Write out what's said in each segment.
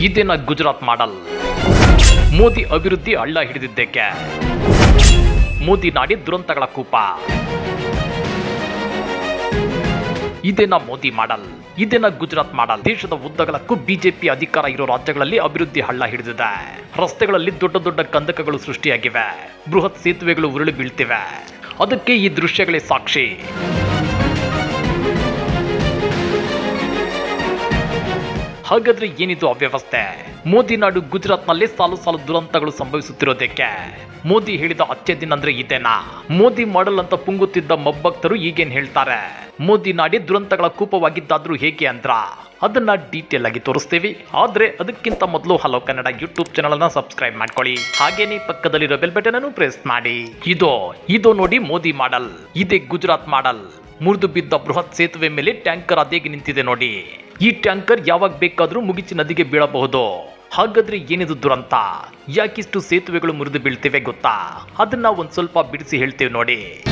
ಇದೇನ ಗುಜರಾತ್ ಮಾಡಲ್? ಮೋದಿ ಅಭಿವೃದ್ಧಿ ಹಳ್ಳ ಹಿಡಿದಿದ್ದಕ್ಕೆ ಮೋದಿ ನಾಡಿ ದುರಂತಗಳ ಕೂಪ. ಇದೇನ ಮೋದಿ ಮಾಡಲ್? ಇದೇನ ಗುಜರಾತ್ ಮಾಡಲ್? ದೇಶದ ಉದ್ದಗಲಕ್ಕೂ ಬಿಜೆಪಿ ಅಧಿಕಾರ ಇರೋ ರಾಜ್ಯಗಳಲ್ಲಿ ಅಭಿವೃದ್ಧಿ ಹಳ್ಳ ಹಿಡಿದಿದೆ. ರಸ್ತೆಗಳಲ್ಲಿ ದೊಡ್ಡ ದೊಡ್ಡ ಕಂದಕಗಳು ಸೃಷ್ಟಿಯಾಗಿವೆ. ಬೃಹತ್ ಸೇತುವೆಗಳು ಉರುಳಿ ಬೀಳ್ತಿವೆ. ಅದಕ್ಕೆ ಈ ದೃಶ್ಯಗಳೇ ಸಾಕ್ಷಿ. ಹಾಗಾದ್ರೆ ಏನಿದು ಅವ್ಯವಸ್ಥೆ? ಮೋದಿ ನಾಡು ಗುಜರಾತ್ನಲ್ಲಿ ಸಾಲು ಸಾಲು ದುರಂತಗಳು ಸಂಭವಿಸುತ್ತಿರೋದಕ್ಕೆ. ಮೋದಿ ಹೇಳಿದ ಅಚ್ಚೆ ದಿನ ಅಂದ್ರೆ ಇದೇನಾ? ಮೋದಿ ಮಾಡಲ್ ಅಂತ ಪುಂಗುತ್ತಿದ್ದ ಮಬ್ಬಕ್ತರು ಈಗೇನ್ ಹೇಳ್ತಾರೆ? ಮೋದಿ ನಾಡಿ ದುರಂತಗಳ ಕೂಪವಾಗಿದ್ದಾದ್ರೂ ಹೇಗೆ ಅಂದ್ರ? ಅದನ್ನ ಡೀಟೇಲ್ ಆಗಿ ತೋರಿಸ್ತೀವಿ. ಆದ್ರೆ ಅದಕ್ಕಿಂತ ಮೊದಲು ಹಲೋ ಕನ್ನಡ ಯೂಟ್ಯೂಬ್ ಚಾನಲ್ ಅನ್ನ ಸಬ್ಸ್ಕ್ರೈಬ್ ಮಾಡ್ಕೊಳ್ಳಿ. ಹಾಗೇನೆ ಪಕ್ಕದಲ್ಲಿರೋ ಬೆಲ್ ಬಟನ್ ಅನ್ನು ಪ್ರೆಸ್ ಮಾಡಿ. ಇದು ಇದು ನೋಡಿ ಮೋದಿ ಮಾಡಲ್. ಇದೇ ಗುಜರಾತ್ ಮಾಡಲ್. ಮುರಿದು ಬಿದ್ದ ಬೃಹತ್ ಸೇತುವೆ ಮೇಲೆ ಟ್ಯಾಂಕರ್ ಅದೇಗೆ ನಿಂತಿದೆ ನೋಡಿ. ಈ ಟ್ಯಾಂಕರ್ ಯಾವಾಗ ಬೇಕಾದರೂ ಮುಗಿಚಿ ನದಿಗೆ ಬೀಳಬಹುದು. ಹಾಗಾದ್ರೆ ಏನಿದು ದುರಂತ? ಯಾಕಿಷ್ಟು ಸೇತುವೆಗಳು ಮುರಿದು ಬೀಳ್ತಿವೆ ಗೊತ್ತಾ? ಅದನ್ನ ಒಂದ್ ಸ್ವಲ್ಪ ಬಿಡಿಸಿ ಹೇಳ್ತೇವೆ ನೋಡಿ.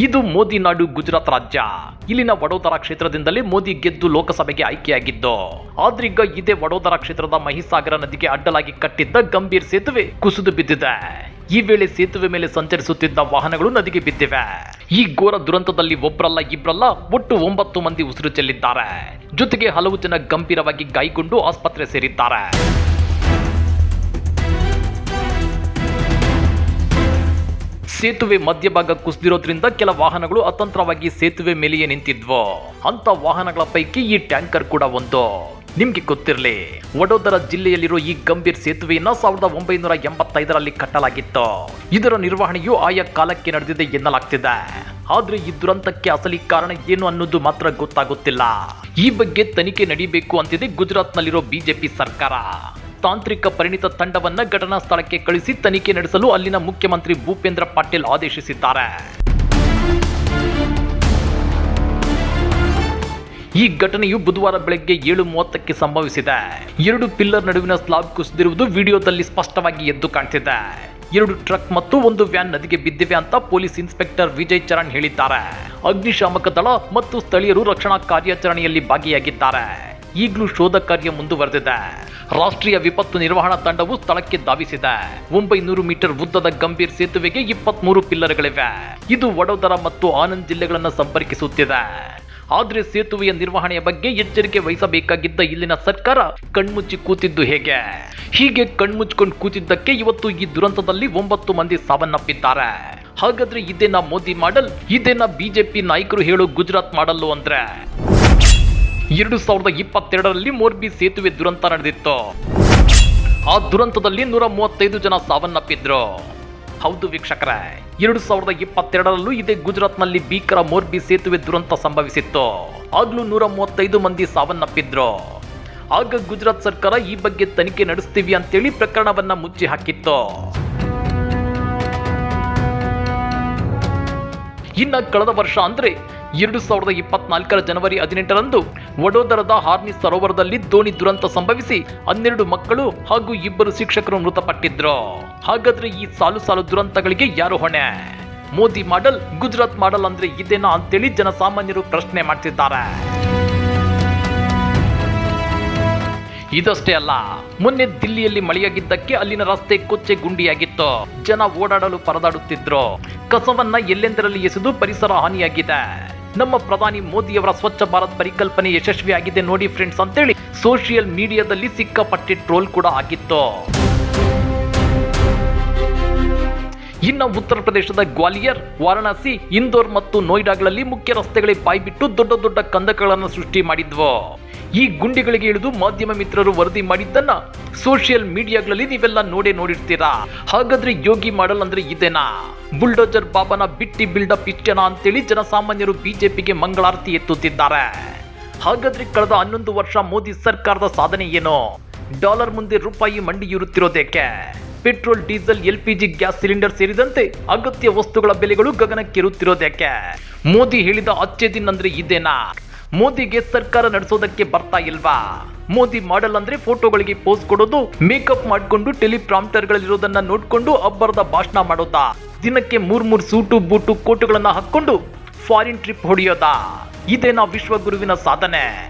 ಇದು ಮೋದಿ ನಾಡು ಗುಜರಾತ್ ರಾಜ್ಯ. ಇಲ್ಲಿನ ವಡೋದರ ಕ್ಷೇತ್ರದಿಂದಲೇ ಮೋದಿ ಗೆದ್ದು ಲೋಕಸಭೆಗೆ ಆಯ್ಕೆಯಾಗಿದ್ದು, ಆದ್ರೀಗ ಇದೇ ವಡೋದರ ಕ್ಷೇತ್ರದ ಮಹಿಸಾಗರ ನದಿಗೆ ಅಡ್ಡಲಾಗಿ ಕಟ್ಟಿದ್ದ ಗಂಭೀರ್ ಸೇತುವೆ ಕುಸಿದು ಬಿದ್ದಿದೆ. ಈ ವೇಳೆ ಸೇತುವೆ ಮೇಲೆ ಸಂಚರಿಸುತ್ತಿದ್ದ ವಾಹನಗಳು ನದಿಗೆ ಬಿದ್ದಿವೆ. ಈ ಘೋರ ದುರಂತದಲ್ಲಿ ಒಬ್ಬರಲ್ಲ ಇಬ್ಬರಲ್ಲ ಒಟ್ಟು ಒಂಬತ್ತು ಮಂದಿ ಉಸಿರು ಚೆಲ್ಲಿದ್ದಾರೆ. ಜೊತೆಗೆ ಹಲವು ಜನ ಗಂಭೀರವಾಗಿ ಗಾಯಗೊಂಡು ಆಸ್ಪತ್ರೆ ಸೇರಿದ್ದಾರೆ. ಸೇತುವೆ ಮಧ್ಯಭಾಗ ಕುಸಿದಿರೋದ್ರಿಂದ ಕೆಲ ವಾಹನಗಳು ಅತಂತ್ರವಾಗಿ ಸೇತುವೆ ಮೇಲೆಯೇ ನಿಂತಿದ್ವು. ಅಂತ ವಾಹನಗಳ ಪೈಕಿ ಈ ಟ್ಯಾಂಕರ್ ಕೂಡ ಒಂದು. ನಿಮ್ಗೆ ಗೊತ್ತಿರಲಿ, ವಡೋದರ ಜಿಲ್ಲೆಯಲ್ಲಿರುವ ಈ ಗಂಭೀರ್ ಸೇತುವೆಯನ್ನು ಸಾವಿರದ ಒಂಬೈನೂರ ಎಂಬತ್ತೈದರಲ್ಲಿ ಕಟ್ಟಲಾಗಿತ್ತು. ಇದರ ನಿರ್ವಹಣೆಯು ಆಯಾ ಕಾಲಕ್ಕೆ ನಡೆದಿದೆ ಎನ್ನಲಾಗ್ತಿದೆ. ಆದ್ರೆ ಈ ದುರಂತಕ್ಕೆ ಅಸಲಿ ಕಾರಣ ಏನು ಅನ್ನೋದು ಮಾತ್ರ ಗೊತ್ತಾಗುತ್ತಿಲ್ಲ. ಈ ಬಗ್ಗೆ ತನಿಖೆ ನಡೀಬೇಕು ಅಂತಿದೆ ಗುಜರಾತ್ನಲ್ಲಿರೋ ಬಿಜೆಪಿ ಸರ್ಕಾರ. ತಾಂತ್ರಿಕ ಪರಿಣಿತ ತಂಡವನ್ನ ಘಟನಾ ಸ್ಥಳಕ್ಕೆ ಕಳಿಸಿ ತನಿಖೆ ನಡೆಸಲು ಅಲ್ಲಿನ ಮುಖ್ಯಮಂತ್ರಿ ಭೂಪೇಂದ್ರ ಪಾಟೀಲ್ ಆದೇಶಿಸಿದ್ದಾರೆ. ಈ ಘಟನೆಯು ಬುಧವಾರ ಬೆಳಗ್ಗೆ ಏಳು ಮೂವತ್ತಕ್ಕೆ ಸಂಭವಿಸಿದೆ. ಎರಡು ಪಿಲ್ಲರ್ ನಡುವಿನ ಸ್ಲಾಬ್ ಕುಸಿದಿರುವುದು ವಿಡಿಯೋದಲ್ಲಿ ಸ್ಪಷ್ಟವಾಗಿ ಎದ್ದು ಕಾಣ್ತಿದೆ. ಎರಡು ಟ್ರಕ್ ಮತ್ತು ಒಂದು ವ್ಯಾನ್ ನದಿಗೆ ಬಿದ್ದಿವೆ ಅಂತ ಪೊಲೀಸ್ ಇನ್ಸ್ಪೆಕ್ಟರ್ ವಿಜಯ್ ಚರಣ್ ಹೇಳಿದ್ದಾರೆ. ಅಗ್ನಿಶಾಮಕ ದಳ ಮತ್ತು ಸ್ಥಳೀಯರು ರಕ್ಷಣಾ ಕಾರ್ಯಾಚರಣೆಯಲ್ಲಿ ಭಾಗಿಯಾಗಿದ್ದಾರೆ. ಈಗಲೂ ಶೋಧ ಕಾರ್ಯ ಮುಂದುವರೆದಿದೆ. ರಾಷ್ಟ್ರೀಯ ವಿಪತ್ತು ನಿರ್ವಹಣಾ ತಂಡವು ಸ್ಥಳಕ್ಕೆ ಧಾವಿಸಿದೆ. ಒಂಬೈನೂರು ಮೀಟರ್ ಉದ್ದದ ಗಂಭೀರ್ ಸೇತುವೆಗೆ ಇಪ್ಪತ್ಮೂರು ಪಿಲ್ಲರ್ಗಳಿವೆ. ಇದು ವಡೋದರ ಮತ್ತು ಆನಂದ್ ಜಿಲ್ಲೆಗಳನ್ನು ಸಂಪರ್ಕಿಸುತ್ತಿದೆ. ಆದ್ರೆ ಸೇತುವೆಯ ನಿರ್ವಹಣೆಯ ಬಗ್ಗೆ ಎಚ್ಚರಿಕೆ ವಹಿಸಬೇಕಾಗಿದ್ದ ಇಲ್ಲಿನ ಸರ್ಕಾರ ಕಣ್ಮುಚ್ಚಿ ಕೂತಿದ್ದು ಹೇಗೆ? ಹೀಗೆ ಕಣ್ಮುಚ್ಕೊಂಡು ಕೂತಿದ್ದಕ್ಕೆ ಇವತ್ತು ಈ ದುರಂತದಲ್ಲಿ ಒಂಬತ್ತು ಮಂದಿ ಸಾವನ್ನಪ್ಪಿದ್ದಾರೆ. ಹಾಗಾದ್ರೆ ಇದೇನಾ ಮೋದಿ ಮಾಡಲ್ ಇದೇನ ಬಿಜೆಪಿ ನಾಯಕರು ಹೇಳೋ ಗುಜರಾತ್ ಮಾಡಲ್ಲು ಅಂದ್ರೆ? ಎರಡು ಸಾವಿರದ ಇಪ್ಪತ್ತೆರಡರಲ್ಲಿ ಮೋರ್ಬಿ ಸೇತುವೆ ದುರಂತ ನಡೆದಿತ್ತು. ಆ ದುರಂತದಲ್ಲಿ ನೂರ ಮೂವತ್ತೈದು ಜನ ಸಾವನ್ನಪ್ಪಿದ್ರು. ಹೌದು ವೀಕ್ಷಕರೇ, ಎರಡು ಸಾವಿರದ ಇಪ್ಪತ್ತೆರಡರಲ್ಲೂ ಇದೇ ಗುಜರಾತ್ನಲ್ಲಿ ಭೀಕರ ಮೋರ್ಬಿ ಸೇತುವೆ ದುರಂತ ಸಂಭವಿಸಿತ್ತು. ಆಗ್ಲೂ ನೂರ ಮೂವತ್ತೈದು ಮಂದಿ ಸಾವನ್ನಪ್ಪಿದ್ರು. ಆಗ ಗುಜರಾತ್ ಸರ್ಕಾರ ಈ ಬಗ್ಗೆ ತನಿಖೆ ನಡೆಸ್ತೀವಿ ಅಂತೇಳಿ ಪ್ರಕರಣವನ್ನ ಮುಚ್ಚಿ ಹಾಕಿತ್ತು. ಇನ್ನ ಕಳೆದ ವರ್ಷ ಅಂದ್ರೆ ಎರಡು ಸಾವಿರದ ಇಪ್ಪತ್ನಾಲ್ಕರ ಜನವರಿ ಹದಿನೆಂಟರಂದು ವಡೋದರದ ಹಾರ್ನಿ ಸರೋವರದಲ್ಲಿ ದೋಣಿ ದುರಂತ ಸಂಭವಿಸಿ ಹನ್ನೆರಡು ಮಕ್ಕಳು ಹಾಗೂ ಇಬ್ಬರು ಶಿಕ್ಷಕರು ಮೃತಪಟ್ಟಿದ್ರು. ಹಾಗಾದ್ರೆ ಈ ಸಾಲು ಸಾಲು ದುರಂತಗಳಿಗೆ ಯಾರು ಹೊಣೆ? ಮೋದಿ ಮಾಡಲ್, ಗುಜರಾತ್ ಮಾಡಲ್ ಅಂದ್ರೆ ಇದೇನಾ ಅಂತೇಳಿ ಜನಸಾಮಾನ್ಯರು ಪ್ರಶ್ನೆ ಮಾಡ್ತಿದ್ದಾರೆ. ಇದಷ್ಟೇ ಅಲ್ಲ, ಮೊನ್ನೆ ದಿಲ್ಲಿಯಲ್ಲಿ ಮಳೆಯಾಗಿದ್ದಕ್ಕೆ ಅಲ್ಲಿನ ರಸ್ತೆ ಕೊಚ್ಚೆ ಗುಂಡಿಯಾಗಿತ್ತು. ಜನ ಓಡಾಡಲು ಪರದಾಡುತ್ತಿದ್ರು. ಕಸವನ್ನ ಎಲ್ಲೆಂದರಲ್ಲಿ ಎಸೆದು ಪರಿಸರ ಹಾನಿಯಾಗಿದೆ. ನಮ್ಮ ಪ್ರಧಾನಿ ಮೋದಿಯವರ ಸ್ವಚ್ಛ ಭಾರತ್ ಪರಿಕಲ್ಪನೆ ಯಶಸ್ವಿಯಾಗಿದೆ ನೋಡಿ ಫ್ರೆಂಡ್ಸ್ ಅಂತೇಳಿ ಸೋಷಿಯಲ್ ಮೀಡಿಯಾದಲ್ಲಿ ಸಿಕ್ಕಾಪಟ್ಟೆ ಟ್ರೋಲ್ ಕೂಡ ಆಗಿತ್ತು. ಇನ್ನು ಉತ್ತರ ಪ್ರದೇಶದ ಗ್ವಾಲಿಯರ್, ವಾರಣಾಸಿ, ಇಂದೋರ್ ಮತ್ತು ನೋಯ್ಡಾಗಳಲ್ಲಿ ಮುಖ್ಯ ರಸ್ತೆಗಳೇ ಬಾಯ್ಬಿಟ್ಟು ದೊಡ್ಡ ದೊಡ್ಡ ಕಂದಕಗಳನ್ನು ಸೃಷ್ಟಿ ಮಾಡಿದ್ವು. ಈ ಗುಂಡಿಗಳಿಗೆ ಇಳಿದು ಮಾಧ್ಯಮ ಮಿತ್ರರು ವರದಿ ಮಾಡಿದ್ದನ್ನ ಸೋಷಿಯಲ್ ಮೀಡಿಯಾಗಳಲ್ಲಿ ನೀವೆಲ್ಲ ನೋಡೇ ನೋಡಿರ್ತೀರಾ? ಹಾಗಾದ್ರೆ ಯೋಗಿ ಮಾಡಲ್ ಅಂದ್ರೆ ಇದೇನಾ? ಬುಲ್ಡೋಜರ್ ಬಾಬಾನ ಬಿಟ್ಟಿ ಬಿಲ್ಡಪ್ ಇಷ್ಟೇನಾ ಅಂತೇಳಿ ಜನಸಾಮಾನ್ಯರು ಬಿಜೆಪಿಗೆ ಮಂಗಳಾರತಿ ಎತ್ತುತ್ತಿದ್ದಾರೆ. ಹಾಗಾದ್ರೆ ಕಳೆದ ಹನ್ನೊಂದು ವರ್ಷ ಮೋದಿ ಸರ್ಕಾರದ ಸಾಧನೆ ಏನು? ಡಾಲರ್ ಮುಂದೆ ರೂಪಾಯಿ ಮಂಡಿಯೂರುತ್ತಿರೋದೇಕೆ? Petrol, diesel L P G gas cylinder ಸೇರಿದಂತೆ ಅಗತ್ಯ ವಸ್ತುಗಳ ಬೆಲೆಗಳು ಗಗನಕ್ಕೇರುತ್ತಿರೋದೇಕೆ? ಮೋದಿ ಹೇಳಿದ ಅಚ್ಚೆ ದಿನ ಅಂದ್ರೆ ಇದೇನಾ? ಮೋದಿಗೆ ಸರ್ಕಾರ ನಡೆಸೋದಕ್ಕೆ ಬರ್ತಾ ಇಲ್ವಾ? ಮೋದಿ ಮಾಡಲ್ ಅಂದ್ರೆ ಫೋಟೋಗಳಿಗೆ ಪೋಸ್ ಕೊಡೋದು, ಮೇಕಪ್ ಮಾಡ್ಕೊಂಡು ಇರೋದನ್ನ ನೋಡ್ಕೊಂಡು ಅಬ್ಬರದ ಭಾಷಣ ಮಾಡೋದಾ? ದಿನಕ್ಕೆ ಮೂರ್ ಮೂರ್ ಸೂಟು ಬೂಟು ಕೋಟುಗಳನ್ನ ಹಾಕೊಂಡು ಫಾರಿನ್ ಟ್ರಿಪ್ ಹೊಡೆಯೋದಾ? ಇದೇನಾ ವಿಶ್ವಗುರುವಿನ ಸಾಧನೆ?